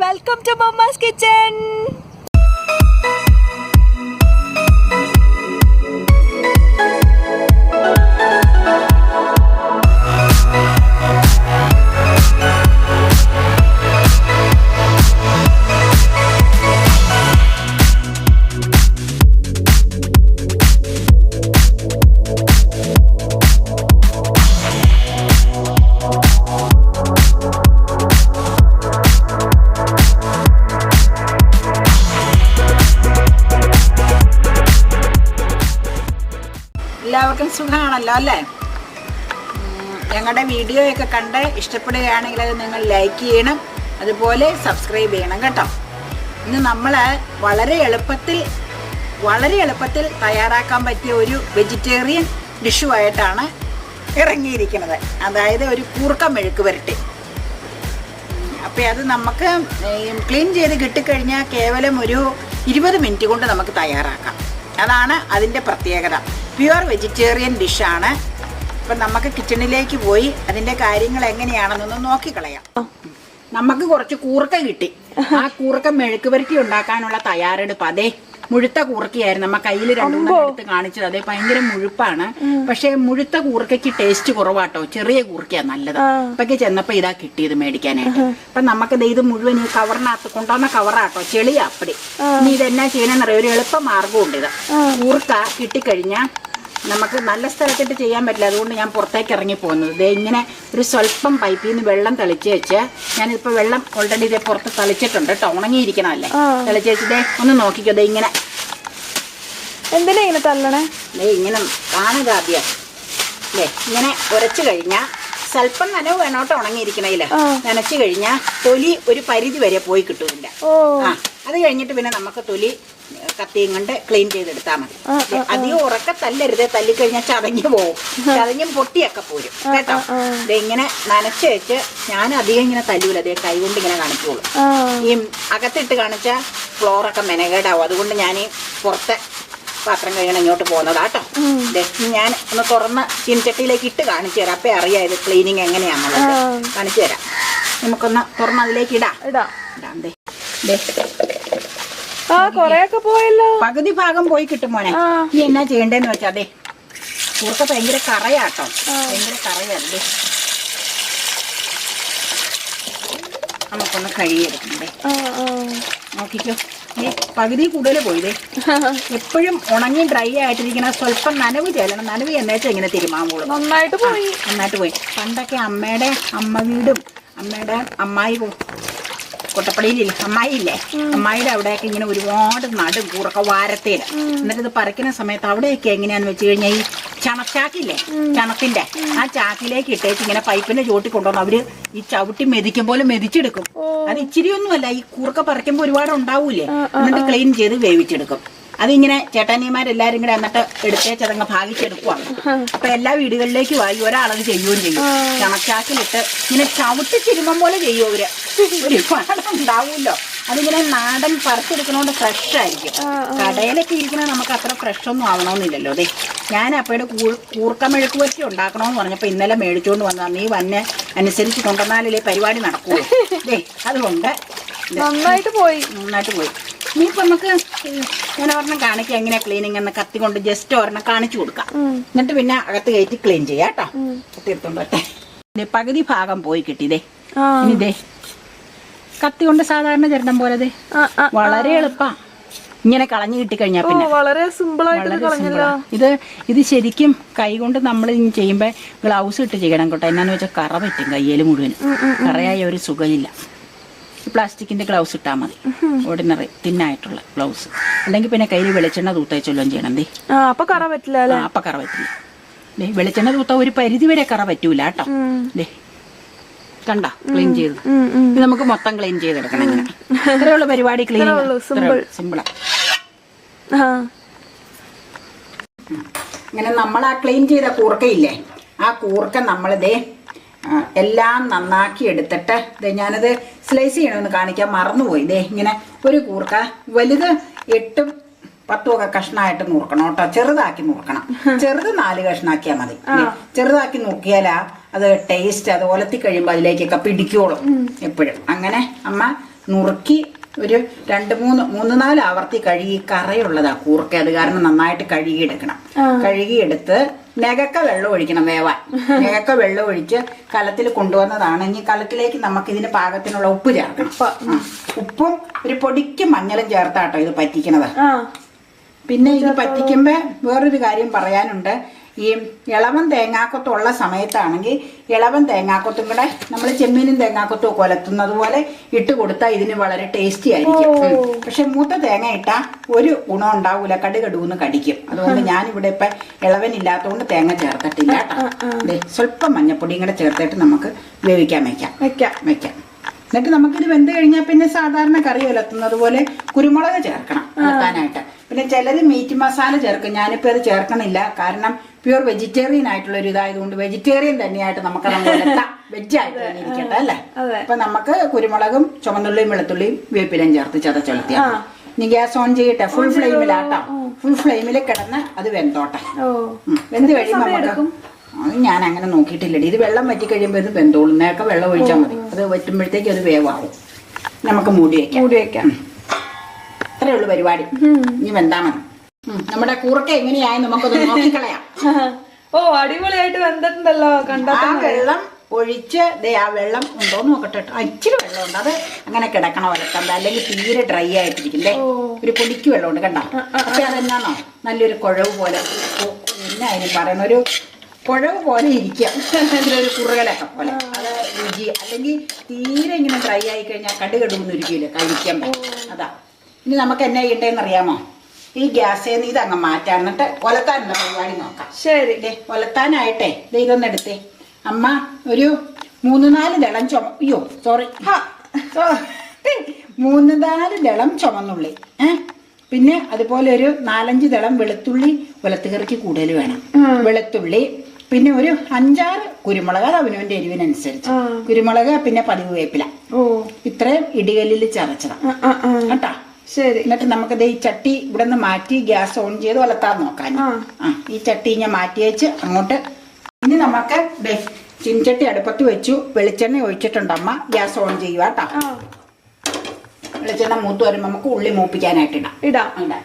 Welcome to mamma's kitchen സുഖമാണല്ലോ അല്ലേ ഞങ്ങളുടെ ഞങ്ങളുടെ വീഡിയോയൊക്കെ കണ്ട് ഇഷ്ടപ്പെടുകയാണെങ്കിൽ അത് നിങ്ങൾ ലൈക്ക് ചെയ്യണം അതുപോലെ സബ്സ്ക്രൈബ് ചെയ്യണം കേട്ടോ. ഇന്ന് നമ്മൾ വളരെ എളുപ്പത്തിൽ വളരെ എളുപ്പത്തിൽ തയ്യാറാക്കാൻ പറ്റിയ ഒരു വെജിറ്റേറിയൻ ഡിഷുമായിട്ടാണ് ഇറങ്ങിയിരിക്കുന്നത്. അതായത് ഒരു കൂർക്ക മെഴുക്ക് വരട്ടി അപ്പോൾ അത് നമുക്ക് ക്ലീൻ ചെയ്ത് കിട്ടിക്കഴിഞ്ഞാൽ കേവലം ഒരു ഇരുപത് മിനിറ്റ് കൊണ്ട് നമുക്ക് തയ്യാറാക്കാം. അതാണ് അതിന്റെ പ്രത്യേകത. പ്യുവർ വെജിറ്റേറിയൻ ഡിഷാണ് അപ്പം നമുക്ക് കിച്ചണിലേക്ക് പോയി അതിന്റെ കാര്യങ്ങൾ എങ്ങനെയാണെന്നൊന്ന് നോക്കിക്കളയാം. നമുക്ക് കുറച്ച് കൂർക്ക കിട്ടി. ആ കൂർക്ക മെഴുക്ക് പുരട്ടി ഉണ്ടാക്കാനുള്ള തയ്യാറെടുപ്പ്. അതെ മുഴുത്ത കൂർക്കയായിരുന്നു. നമ്മ കയ്യിൽ രണ്ടും എടുത്ത് കാണിച്ചത്. അതെ ഭയങ്കര മുഴുപ്പാണ്. പക്ഷെ മുഴുത്ത കൂർക്കയ്ക്ക് ടേസ്റ്റ് കുറവാട്ടോ. ചെറിയ കൂർക്കയാ നല്ലത്. അപ്പൊക്കെ ചെന്നപ്പോ ഇതാ കിട്ടിയത് മേടിക്കാനായിട്ട്. അപ്പൊ നമുക്ക് ഇത് മുഴുവൻ ഈ കവറിനകത്ത് കൊണ്ടുവന്ന കവറാട്ടോ. ചെളിയാ അപ്പടി. ഇനി ഇതെന്നാ ചെയ്യണമെന്നറിയോ ഒരു എളുപ്പ മാർഗമുണ്ട് ഇത് കൂർക്ക കിട്ടിക്കഴിഞ്ഞാൽ നമുക്ക് നല്ല സ്ഥലത്തിട്ട് ചെയ്യാൻ പറ്റില്ല. അതുകൊണ്ട് ഞാൻ പുറത്തേക്ക് ഇറങ്ങി പോകുന്നത് ദേ ഇങ്ങനെ ഒരു സ്വല്പം പൈപ്പിൽ നിന്ന് വെള്ളം തെളിച്ച് വെച്ച് ഞാനിപ്പോൾ വെള്ളം ഓൾറെഡി ഇതേ പുറത്ത് തളിച്ചിട്ടുണ്ട് കേട്ടോ ഉണങ്ങിയിരിക്കണമല്ലേ തെളിച്ച് വെച്ച് ദേ ഒന്ന് നോക്കിക്കോ. ദേ ഇങ്ങനെ. എന്തിനാ ഇങ്ങനെ തള്ളണേ? ദേ ഇങ്ങനെ കാണുക ആദ്യം. ദേ ഇങ്ങനെ ഉരച്ചു കഴിഞ്ഞാൽ സ്വല്പം നനവ് വേണം ഉണങ്ങിയിരിക്കണേൽ. നനച്ചു കഴിഞ്ഞാൽ തൊലി ഒരു പരിധി വരെ പോയി കിട്ടൂല ഓ. ആ. അത് കഴിഞ്ഞിട്ട് പിന്നെ നമുക്ക് തൊലി കത്തിയും കൊണ്ട് ക്ലീൻ ചെയ്തെടുത്താൽ മതി. അധികം ഉറക്ക തല്ലരുത്. തല്ലിക്കഴിഞ്ഞാൽ ചതഞ്ഞു പോവും. ചതഞ്ഞും പൊട്ടിയൊക്കെ പോരും. കേട്ടോ? ഇതിങ്ങനെ ഇങ്ങനെ നനച്ച് വെച്ച് ഞാൻ അധികം ഇങ്ങനെ തല്ലൂല. അതേ കൈ കൊണ്ട് ഇങ്ങനെ കാണിക്കുള്ളൂ. ഈ അകത്തിട്ട് കാണിച്ച ഫ്ലോറൊക്കെ മെനകേടാവും. അതുകൊണ്ട് ഞാൻ ഈ പുറത്തെ പാത്രം കഴിയണം ഇങ്ങോട്ട് പോകുന്നതാട്ടോ ഞാൻ ഒന്ന് തുറന്ന് ചീനച്ചട്ടിയിലേക്ക് ഇട്ട് കാണിച്ചു തരാം. അപ്പേ അറിയാം ഇത് ക്ലീനിങ് എങ്ങനെയാണെന്നുള്ളത് കാണിച്ചു തരാം. നമുക്കൊന്ന് തുറന്ന് അതിലേക്ക് ഇടാം. ഇടാം. ഇടാം ആ കൊറേയൊക്കെ പോയല്ലോ. പകുതി ഭാഗം പോയി കിട്ടും മോനെ. നീ എന്നാ ചെയ്യണ്ടേന്ന് വെച്ചാ അതെ കൂർക്ക ഭയങ്കര കറയാട്ടോ. ഭയങ്കര കറയല്ലേ നമുക്കൊന്ന് കഴുകിയെടുക്കണ്ടേ ആ നോക്കിക്കോ. നീ പകുതി കൂടുതൽ പോയില്ലേ എപ്പോഴും ഉണങ്ങി ഡ്രൈ ആയിട്ടിരിക്കണ സ്വല്പം നനവ് ചെല്ലണം. നനവ് എന്നേച്ചാ ഇങ്ങനെ തിരുമാമ്പോളും നന്നായിട്ട് പോയി. നന്നായിട്ട് പോയി. പണ്ടൊക്കെ അമ്മയുടെ അമ്മ വീടും അമ്മയുടെ അമ്മായി കൊട്ടപ്പടിയിലില്ലേ അമ്മായില്ലേ അമ്മായിയുടെ അവിടെയൊക്കെ ഇങ്ങനെ ഒരുപാട് നടും കൂറൊക്കെ വാരത്തേൽ എന്നിട്ട് ഇത് പറിക്കുന്ന സമയത്ത് അവിടെയൊക്കെ എങ്ങനെയാന്ന് വെച്ച് കഴിഞ്ഞാൽ ഈ ചണച്ചാക്കില്ലേ? ചണത്തിന്റെ. ആ ചാക്കിലേക്ക് ഇട്ടേച്ച് ഇങ്ങനെ പൈപ്പിന്റെ ചോട്ടി കൊണ്ടുവന്ന് അവർ ഈ ചവിട്ടി മെതിക്കും പോലെ മെതിച്ചെടുക്കും. അത് ഇച്ചിരി ഒന്നുമല്ല ഈ കൂർക്ക പറിക്കുമ്പോൾ ഒരുപാട് ഉണ്ടാവൂലേ എന്നിട്ട് ക്ലീൻ ചെയ്ത് വേവിച്ചെടുക്കും. അതിങ്ങനെ ചേട്ടാനിമാരെല്ലാരും കൂടെ എന്നിട്ട് എടുത്തേച്ചതങ്ങ് ഭാഗിച്ചെടുക്കുവാണ് അപ്പൊ എല്ലാ വീടുകളിലേക്ക് വായി ഒരാളത് ചെയ്യുകയും ചെയ്യും. ചണച്ചാക്കിലിട്ട് ഇങ്ങനെ ചവിട്ടി ചിരുമം പോലെ ചെയ്യും അവർ? ഒരുപാട് ഉണ്ടാവുമല്ലോ. അതിങ്ങനെ നാടൻ പറിച്ചെടുക്കണോണ്ട് ഫ്രഷ് ആയിരിക്കും. കടയിലൊക്കെ ഇരിക്കണ നമുക്ക് അത്ര ഫ്രഷ് ഒന്നും ആവണമെന്നില്ലല്ലോ അതെ ഞാൻ അപ്പയുടെ കൂർക്ക മെഴുക്ക് വരട്ടി ഉണ്ടാക്കണമെന്ന് പറഞ്ഞപ്പോ ഇന്നലെ മേടിച്ചുകൊണ്ട് വന്നതാണ് നീ വന്നെ അനുസരിച്ച് കൊണ്ടുവന്നാലേ പരിപാടി നടക്കൂ അതുകൊണ്ട് നന്നായിട്ട് പോയി. നന്നായിട്ട് പോയി. ഇനിയിപ്പോ നമുക്ക് ഞാൻ ഒരെണ്ണം കാണിക്കാം എങ്ങനെയാ ക്ലീനിങ് എന്ന് കത്തി കൊണ്ട് ജസ്റ്റ് ഒരെണ്ണം കാണിച്ചു കൊടുക്കാം. എന്നിട്ട് പിന്നെ അകത്ത് കയറ്റി ക്ലീൻ ചെയ്യാം കേട്ടോ. കത്തി പകുതി ഭാഗം പോയി കിട്ടിയതേ ഇതേ കത്തി കൊണ്ട് സാധാരണ ചരണം പോലെ. വളരെ എളുപ്പാ. ഇങ്ങനെ കളഞ്ഞു കിട്ടി കഴിഞ്ഞാൽ പിന്നെ. വളരെ സിമ്പിൾ ആയിട്ട്. ഇത് ഇത് ശരിക്കും കൈ കൊണ്ട് നമ്മൾ ചെയ്യുമ്പോൾ ഗ്ലൗസ് ഇട്ട് ചെയ്യണം കേട്ടോ. എന്നാന്ന് വെച്ചാൽ കറ പറ്റും കയ്യിൽ മുഴുവൻ കറയായ ഒരു സുഖമില്ല. പ്ലാസ്റ്റിക്കിന്റെ ഗ്ലൗസ് ഇട്ടാൽ മതി. ഓർഡിനറി തിന്നായിട്ടുള്ള ഗ്ലൗസ്. അല്ലെങ്കിൽ പിന്നെ കയ്യിൽ വെളിച്ചെണ്ണ തൂത്തേച്ചൊല്ലും ചെയ്യണം ദേ അപ്പൊ കറ പറ്റില്ല അപ്പൊ കറ പറ്റില്ല. ദേ വെളിച്ചെണ്ണ തൂത്ത ഒരു പരിധി വരെ കറ പറ്റൂല കേട്ടോ. ദേ കണ്ട ക്ലീൻ ചെയ്ത്. ഇത് നമുക്ക് മൊത്തം ക്ലീൻ ചെയ്തെടുക്കണം ഇങ്ങനെ. ഇത്രയുള്ള പരിപാടി ക്ലീൻ സിമ്പിളാ ഇങ്ങനെ നമ്മൾ ആ. ക്ലീൻ ചെയ്ത കൂർക്കയില്ലേ? ആ കൂർക്ക നമ്മളിതേ എല്ലാം നന്നാക്കി എടുത്തിട്ട് ദേ ഞാനത് സ്ലൈസ് ചെയ്യണമെന്ന് കാണിക്കാൻ മറന്നുപോയി. ഇതേ ഇങ്ങനെ ഒരു കൂർക്ക വലുത് എട്ടും പത്തും ഒക്കെ കഷ്ണമായിട്ട് നുറുക്കണം കേട്ടോ. ചെറുതാക്കി നുറുക്കണം ചെറുത് നാല് കഷ്ണാക്കിയാൽ മതി. ചെറുതാക്കി നുറുക്കിയാലാ അത് ടേസ്റ്റ് അത് ഒലത്തി കഴിയുമ്പോൾ അതിലേക്കൊക്കെ പിടിക്കോളും എപ്പോഴും. അങ്ങനെ അമ്മ നുറുക്കി ഒരു രണ്ട് മൂന്ന് മൂന്ന് നാല് ആവർത്തി കഴുകി കറയുള്ളതാ കൂർക്ക. അത് കാരണം നന്നായിട്ട് കഴുകിയെടുക്കണം. കഴുകിയെടുത്ത് നെകക്ക വെള്ളം ഒഴിക്കണം വേവാൻ. നെകക്ക വെള്ളം ഒഴിച്ച് കലത്തിൽ കൊണ്ടുവന്നതാണ്. ഇനി കലത്തിലേക്ക് നമുക്ക് ഇതിന് പാകത്തിനുള്ള ഉപ്പ് ചേർക്കണം. ഉപ്പും. ഒരു പൊടിക്ക് മഞ്ഞളും ചേർത്താട്ടോ ഇത് പറ്റിക്കണത്. പിന്നെ ഇത് പറ്റിക്കുമ്പോ വേറൊരു കാര്യം പറയാനുണ്ട്. ഈ ഇളവൻ തേങ്ങാക്കൊത്തുള്ള സമയത്താണെങ്കിൽ ഇളവൻ തേങ്ങാക്കൊത്തും കൂടെ നമ്മൾ ചെമ്മീനും തേങ്ങാക്കൊത്തും കൊലത്തുന്നത് പോലെ ഇട്ട് കൊടുത്താൽ ഇതിന് വളരെ ടേസ്റ്റി ആയിരിക്കും. പക്ഷെ മൂത്ത തേങ്ങ ഇട്ടാൽ ഒരു ഗുണം ഉണ്ടാവൂല. കടുകടുന്ന് കടിക്കും. അതുകൊണ്ട് ഞാനിവിടെ ഇപ്പൊ ഇളവൻ ഇല്ലാത്തതുകൊണ്ട് തേങ്ങ ചേർത്തിട്ടില്ല കേട്ടോ. സ്വല്പം മഞ്ഞപ്പൊടിയും കൂടെ ചേർത്തിട്ട് നമുക്ക് വേവിക്കാൻ വെക്കാം. വെക്കാം. വെക്കാം. എന്നിട്ട് നമുക്കിത് വെന്ത് കഴിഞ്ഞാൽ പിന്നെ സാധാരണ കറി ഉലത്തുന്നത് പോലെ കുരുമുളക് ചേർക്കണം. ഉലത്താനായിട്ട് പിന്നെ ചിലർ മീറ്റ് മസാല ചേർക്കും. ഞാനിപ്പോൾ അത് ചേർക്കണില്ല. കാരണം പ്യൂർ വെജിറ്റേറിയൻ ആയിട്ടുള്ള ഒരു ഇതായതുകൊണ്ട് വെജിറ്റേറിയൻ തന്നെയായിട്ട് നമുക്ക് വെജ് ആയിട്ട് തന്നെ ഇരിക്കട്ടെ അല്ലേ? അപ്പൊ നമുക്ക് കുരുമുളകും ചുമന്നുള്ളിയും വെളുത്തുള്ളിയും വേപ്പിലും ചേർത്ത് ചതച്ചൊലത്തിയാ നീ ഗ്യാസ് ഓൺ ചെയ്യട്ടെ ഫുൾ ഫ്ലെയിമിലാട്ടോ ഫുൾ ഫ്ലെയിമിൽ കിടന്ന് അത് വെന്തോട്ടെ. വെന്ത് കഴിയുമ്പോൾ നമുക്ക് എടുക്കും? അത് ഞാൻ അങ്ങനെ നോക്കിയിട്ടില്ലടി. ഇത് വെള്ളം വറ്റി കഴിയുമ്പോൾ ഇത് വെന്തോളും. നേരൊക്കെ വെള്ളം ഒഴിച്ചാൽ മതി. അത് വറ്റുമ്പോഴത്തേക്ക് അത് വേവാകും നമുക്ക് മൂടി വയ്ക്കാം മൂടി വയ്ക്കാം അത്രേ ഉള്ളൂ പരിപാടി. ഇനി വെന്താ മതി. നമ്മുടെ കൂറൊക്കെ എങ്ങനെയായി നമുക്കത് നോക്കിക്കളയാം. ഓ അടിപൊളിയായിട്ട് വെന്തിട്ടുണ്ടല്ലോ കണ്ടോ? ആ വെള്ളം ഒഴിച്ച് ദേ ആ വെള്ളം ഉണ്ടോ എന്ന് നോക്കട്ടെ അച്ചിരി വെള്ളം ഇച്ചിരി വെള്ളമുണ്ട് അത് അങ്ങനെ കിടക്കണം വലക്കണ്ട അല്ലെങ്കിൽ തീരെ ഡ്രൈ ആയിട്ടിരിക്കില്ലേ ഒരു പൊടിക്ക് വെള്ളമുണ്ട് കണ്ട? പക്ഷെ അതെന്നാണോ നല്ലൊരു കുഴവ് പോലെ. പിന്നെ എന്നാ അതിന് പറയുന്ന? ഒരു കുഴവ് പോലെ ഇരിക്കാം ഒരു കുറുകലൊക്കെ പോലെ. അത് രുചി. അല്ലെങ്കിൽ തീരെ ഇങ്ങനെ ഡ്രൈ ആയി കഴിഞ്ഞാൽ കടുകടുന്ന് കഴിക്കാൻ അതാ. ഇനി നമുക്ക് എന്നാ ചെയ്യണ്ടേന്ന് അറിയാമോ? ഈ ഗ്യാസിൽ നിന്ന് ഇതങ്ങ് മാറ്റാൻ എന്നിട്ട് ഒലത്താനുള്ള പരിപാടി നോക്കാം. ശരി. ദേ ഒലത്താനായിട്ടെ. ദേ ഇതൊന്ന് എടുത്തേ. അമ്മ ഒരു മൂന്ന് നാല് ദളം ചുമ അയ്യോ സോറി മൂന്ന് നാല് ദളം ചുമന്നുള്ളി. ഏ? പിന്നെ അതുപോലെ ഒരു നാലഞ്ച് ദളം വെളുത്തുള്ളി വെളുത്തുകറിക്ക് കൂടുതൽ വേണം. വെളുത്തുള്ളി പിന്നെ ഒരു അഞ്ചാറ് കുരുമുളക് അത് അവനവന്റെ എരിവിനനുസരിച്ച്. കുരുമുളക് പിന്നെ പതിവ് വേപ്പില. ഓ. ഇത്രയും ഇടികല്ലിൽ ചതച്ചതാ. കേട്ടാ? ശരി. എന്നിട്ട് നമുക്ക് ദേ ഈ ചട്ടി ഇവിടെ നിന്ന് മാറ്റി ഗ്യാസ് ഓൺ ചെയ്ത് വളർത്താൻ നോക്കാൻ ആ. ആ ഈ ചട്ടി ഞാൻ മാറ്റി വെച്ച് അങ്ങോട്ട് ഇനി നമുക്ക് ദേ ചിൻചട്ടി അടുപ്പത്ത് വെച്ചു. വെളിച്ചെണ്ണ ഒഴിച്ചിട്ടുണ്ട് അമ്മ. ഗ്യാസ് ഓൺ ചെയ്യുക കേട്ടോ ആ. വെളിച്ചെണ്ണ മൂത്ത് വരുമ്പോൾ നമുക്ക് ഉള്ളി മൂപ്പിക്കാനായിട്ട് ഇടാം. ഇടാം. ഇടാം.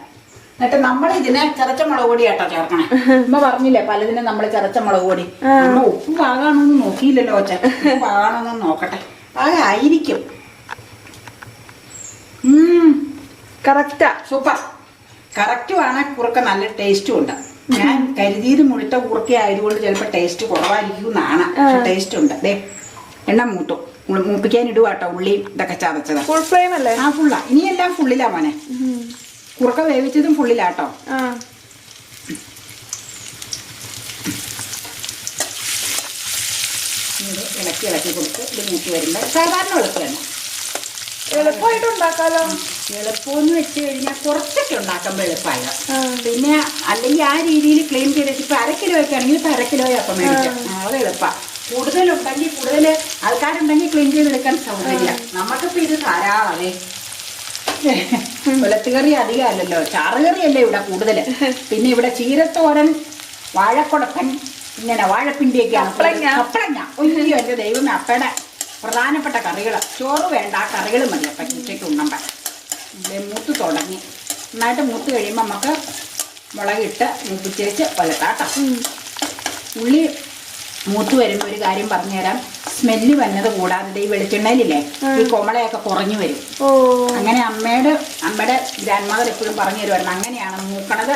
എന്നിട്ട് നമ്മൾ ഇതിനെ ചതച്ച മുളക് പൊടി കേട്ടോ ചേർക്കണേ. അമ്മ പറഞ്ഞില്ലേ പലതിനും നമ്മൾ ചതച്ച മുളക് പൊടി. അമ്മ ഉപ്പ് പാകാണോന്ന് നോക്കിയില്ലല്ലോ ഒച്ച പാകാണോന്ന് നോക്കട്ടെ. പാകായിരിക്കും. ഉം. കറക്റ്റാ സൂപ്പർ കറക്റ്റും ആണ്. കുറുക്ക നല്ല ടേസ്റ്റും ഉണ്ട്. ഞാൻ കരുതിയത് മുഴുത്ത കുറുക്ക ആയതുകൊണ്ട് ചിലപ്പോൾ ടേസ്റ്റ് കുറവായിരിക്കും എന്നാണ്. ടേസ്റ്റ് ഉണ്ട്. ദേ എണ്ണ മൂത്തു. മൂപ്പിക്കാൻ ഇടുവാട്ടോ ഉള്ളിയും ഇതൊക്കെ ചതച്ചത്. ഫുൾ ഫ്ലെയിം അല്ലേ? ആ ഫുള്ളാ ഇനിയെല്ലാം ഫുള്ളിലാ മോനെ. കുറുക്ക വേവിച്ചതും ഫുള്ളിലാട്ടോ ഇനി ഇളക്കി ഇളക്കി കൊടുത്ത് ഇത് മൂത്തി വരുമ്പോൾ സാധാരണ വെളുക്കുകയാണ് എളുപ്പമായിട്ട് ഉണ്ടാക്കാലോ? എളുപ്പമെന്ന് വെച്ച് കഴിഞ്ഞാൽ കുറച്ചൊക്കെ ഉണ്ടാക്കുമ്പോൾ എളുപ്പമായ. പിന്നെ അല്ലെങ്കിൽ ആ രീതിയിൽ ക്ലീൻ ചെയ്തിട്ട് ഇപ്പൊ അര കിലോ ഒക്കെ ആണെങ്കിൽ ഇപ്പൊ അര കിലോ അപ്പം മേടിക്കാം. അത് എളുപ്പ. കൂടുതലുണ്ടെങ്കിൽ കൂടുതൽ ആൾക്കാരുണ്ടെങ്കിൽ ക്ലീൻ ചെയ്തെടുക്കാൻ സൗകര്യമില്ല. നമുക്കിപ്പോ ഇത് ധാരാളമേ. വെളുത്തുകറി അധികമല്ലല്ലോ. ചാറുകറിയല്ലേ ഇവിടെ കൂടുതൽ പിന്നെ ഇവിടെ ചീരത്തോരൻ വാഴക്കുടപ്പൻ ഇങ്ങനെ വാഴപ്പിണ്ടിയൊക്കെ അപ്പളങ്ങ. അപ്പളങ്ങ. ഒയ്യോ എന്റെ ദൈവമേ അപ്പയുടെ പ്രധാനപ്പെട്ട കറികൾ ചോറ് വേണ്ട ആ കറികൾ മതി. അപ്പം ഉച്ചയ്ക്ക് ഉണ്ണമ്പ മൂത്ത് തുടങ്ങി. നന്നായിട്ട് മൂത്ത് കഴിയുമ്പോൾ നമുക്ക് മുളകിട്ട് മൂപ്പിച്ചേച്ച് വലത്താട്ടോ ഉള്ളി മൂത്ത് വരുമ്പോൾ ഒരു കാര്യം പറഞ്ഞുതരാം. സ്മെല്ല് വന്നത് കൂടാതെ ഈ വെളിച്ചെണ്ണയിലില്ലേ ഈ കൊമളയൊക്കെ കുറഞ്ഞു വരും. ഓ. അങ്ങനെ അമ്മയുടെ അമ്മയുടെ ഗ്രാൻഡ് മദർ എപ്പോഴും പറഞ്ഞു തരുമായിരുന്നു. അങ്ങനെയാണ് മൂക്കണത്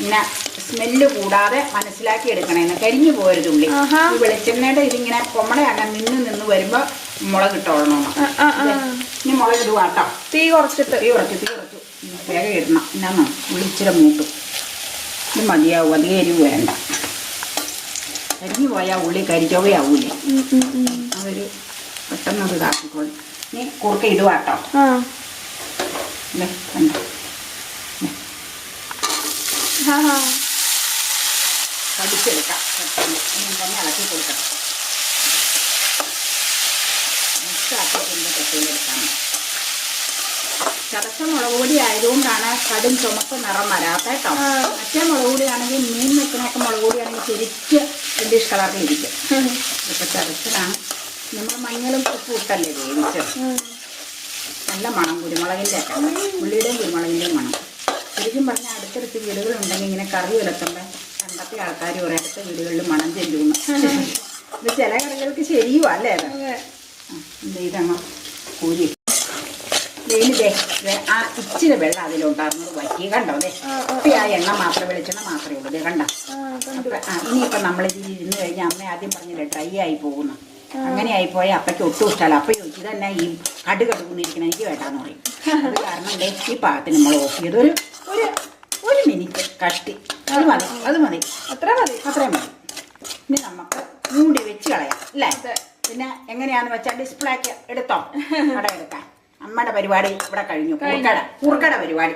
ഇങ്ങനെ സ്മെല്ല് കൂടാതെ മനസ്സിലാക്കി എടുക്കണേന്ന്. കരിഞ്ഞു പോരുത് ഉള്ളി ഈ വെളിച്ചെണ്ണയുടെ ഇതിങ്ങനെ കൊമള അങ്ങനെ നിന്ന് നിന്ന് വരുമ്പോൾ മുളക് ഇട്ടോളണം. ഇനി മുളക് ഇടുക കേട്ടോ തീ കുറച്ചിട്ട്. തീ കുറച്ച് തീ കുറച്ചു. വേഗം ഇടണം. എന്നാന്നോ വിളിച്ചിര മൂട്ടും. ഇത് മതിയാവും അധികം എരിവ് വേണ്ട. കരിഞ്ഞു പോയാൽ ഉള്ളി ഉം. അതൊരു പെട്ടെന്ന് അത് ഇതാക്കിക്കോളും. നീ കുറുക്ക ഇടുവാട്ടോ. പഠിച്ചെടുക്കാം പെട്ടെന്ന്. ഇനി തന്നെ ഇളക്കി കൊടുക്കണം. മിക്സാക്കിയിട്ടുണ്ട് ചതച്ച മുളക് പൊടി ആയതുകൊണ്ടാണ് കടും ചുമപ്പ് നിറം വരാത്ത കേട്ടോ. മറ്റേ മുളക് പൊടിയാണെങ്കിൽ മീൻ വെക്കണൊക്കെ മുളക് പൊടിയാണെങ്കിൽ ശരിക്ക് ഇംഗ്ലീഷ് കളറിലിരിക്കും ഇപ്പൊ ചതച്ചതാണ് നമ്മൾ മഞ്ഞളും ഉപ്പും ഇട്ടല്ലേ വേവിച്ചത്? നല്ല മണം കുരുമുളകിന്റെ ഒക്കെ. ഉള്ളിയുടെയും കുരുമുളകിന്റെയും മണം. ശരിക്കും പറഞ്ഞാൽ അടുത്തടുത്ത് വീടുകളുണ്ടെങ്കിൽ ഇങ്ങനെ കറി ഉലത്തുമ്പോൾ പണ്ടത്തെ ആൾക്കാർ കുറേ അടുത്ത വീടുകളിൽ മണം ചെല്ലുന്നു. ഇത് ചില കറികൾക്ക് ശരിയുമല്ലേ അത്? അതെ. ഇത് ഇതങ്ങ് കൂരി. വെയിലിതേ ആ ഇച്ചിരി വെള്ളം അതിലുണ്ടായിരുന്നത് വറ്റി. കണ്ടോ അതെ? ഇപ്പം ആ എണ്ണ മാത്രം വെളിച്ചെണ്ണ മാത്രമേ ഉള്ളൂ. ദേ കണ്ട? ആ ഇനിയിപ്പം നമ്മളിതിൽ ഇരുന്ന് കഴിഞ്ഞാൽ അമ്മ ആദ്യം പറഞ്ഞില്ലേ ഡ്രൈ ആയി പോകുന്നു. അങ്ങനെ ആയിപ്പോയാൽ അപ്പയ്ക്ക് ഒട്ടും ഇഷ്ടമല്ല. അപ്പം ചോദിച്ചു തന്നെ ഈ കടു കടുകുന്നിരിക്കണം എനിക്ക് വേണ്ടാന്ന് പറയും. അത് കാരണം ദേ ഈ പാകത്തിന് നമ്മൾ ഓഫ് ചെയ്ത് ഒരു ഒരു ഒരു മിനിറ്റ് കഷ്ടി. അത് മതി അത് മതി. അത്ര മതി. അത്രയും മതി. ഇനി നമുക്ക് മൂടി വെച്ച് കളയാം അല്ലേ? പിന്നെ എങ്ങനെയാന്ന് വെച്ചാൽ ഡിസ്പ്ലേക്ക് എടുത്തോ? അവിടെ എടുക്കാൻ. അമ്മയുടെ പരിപാടി ഇവിടെ കഴിഞ്ഞു. കുറുക്കട കുറുക്കട പരിപാടി.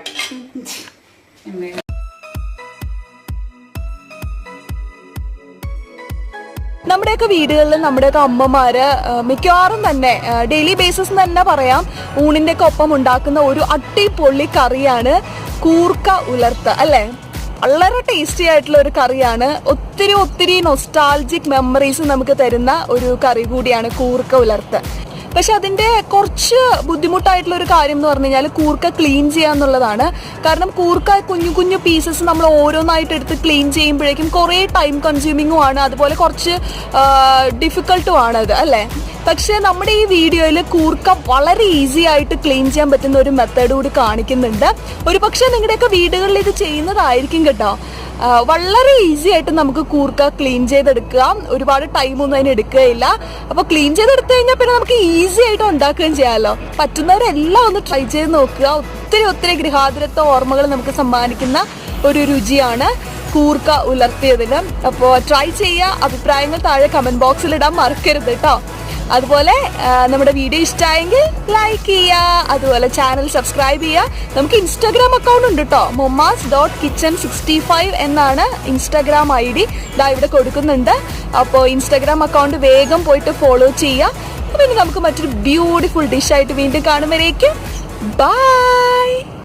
നമ്മുടെയൊക്കെ വീടുകളിൽ നമ്മുടെയൊക്കെ അമ്മമാര് മിക്കവാറും തന്നെ ഡെയിലി ബേസിസ് തന്നെ പറയാം ഊണിന്റെ ഒക്കെ ഒപ്പം ഉണ്ടാക്കുന്ന ഒരു അട്ടിപ്പൊള്ളി കറിയാണ് കൂർക്ക ഉലർത്ത് അല്ലേ? വളരെ ടേസ്റ്റി ആയിട്ടുള്ള ഒരു കറിയാണ്. ഒത്തിരി ഒത്തിരി നൊസ്റ്റാൾജിക് മെമ്മറീസ് നമുക്ക് തരുന്ന ഒരു കറി കൂടിയാണ് കൂർക്ക ഉലർത്ത്. പക്ഷെ അതിന്റെ കുറച്ച് ബുദ്ധിമുട്ടായിട്ടുള്ള ഒരു കാര്യം എന്ന് പറഞ്ഞു കഴിഞ്ഞാൽ കൂർക്ക ക്ലീൻ ചെയ്യുക എന്നുള്ളതാണ്. കാരണം കൂർക്ക കുഞ്ഞു കുഞ്ഞു പീസസ് നമ്മൾ ഓരോന്നായിട്ട് എടുത്ത് ക്ലീൻ ചെയ്യുമ്പോഴേക്കും കുറേ ടൈം കൺസ്യൂമിങ്ങും ആണ്. അതുപോലെ കുറച്ച് ഡിഫിക്കൾട്ടും ആണ് അത് അല്ലേ? പക്ഷേ നമ്മുടെ ഈ വീഡിയോയിൽ കൂർക്ക വളരെ ഈസി ആയിട്ട് ക്ലീൻ ചെയ്യാൻ പറ്റുന്ന ഒരു മെത്തേഡ് കൂടി കാണിക്കുന്നുണ്ട്. ഒരു പക്ഷേ നിങ്ങളുടെയൊക്കെ വീടുകളിൽ ഇത് ചെയ്യുന്നതായിരിക്കും കേട്ടോ. വളരെ ഈസി ആയിട്ട് നമുക്ക് കൂർക്ക ക്ലീൻ ചെയ്തെടുക്കുക ഒരുപാട് ടൈമൊന്നും അതിന് എടുക്കുകയില്ല. അപ്പോൾ ക്ലീൻ ചെയ്തെടുത്തു കഴിഞ്ഞാൽ പിന്നെ നമുക്ക് ഈസി ആയിട്ട് ഉണ്ടാക്കുകയും ചെയ്യാമല്ലോ പറ്റുന്നവരെല്ലാം ഒന്ന് ട്രൈ ചെയ്ത് നോക്കുക. ഒത്തിരി ഒത്തിരി ഗൃഹാതുരത്വ ഓർമ്മകൾ നമുക്ക് സമ്മാനിക്കുന്ന ഒരു രുചിയാണ് കൂർക്ക ഉലർത്തിയതിന്. അപ്പോൾ ട്രൈ ചെയ്യുക. അഭിപ്രായങ്ങൾ താഴെ കമന്റ് ബോക്സിൽ ഇടാൻ മറക്കരുത് കേട്ടോ. അതുപോലെ നമ്മുടെ വീഡിയോ ഇഷ്ടമായെങ്കിൽ ലൈക്ക് ചെയ്യുക. അതുപോലെ ചാനൽ സബ്സ്ക്രൈബ് ചെയ്യുക. നമുക്ക് ഇൻസ്റ്റാഗ്രാം അക്കൗണ്ട് ഉണ്ട് കേട്ടോ. Momas dot kitchen sixty five എന്നാണ് ഇൻസ്റ്റാഗ്രാം ഐ ഡി. ഇതാ ഇവിടെ കൊടുക്കുന്നുണ്ട്. അപ്പോൾ ഇൻസ്റ്റാഗ്രാം അക്കൗണ്ട് വേഗം പോയിട്ട് ഫോളോ ചെയ്യുക. അപ്പോൾ ഇനി നമുക്ക് മറ്റൊരു ബ്യൂട്ടിഫുൾ ഡിഷായിട്ട് വീണ്ടും കാണുമ്പോഴേക്കും. ബൈ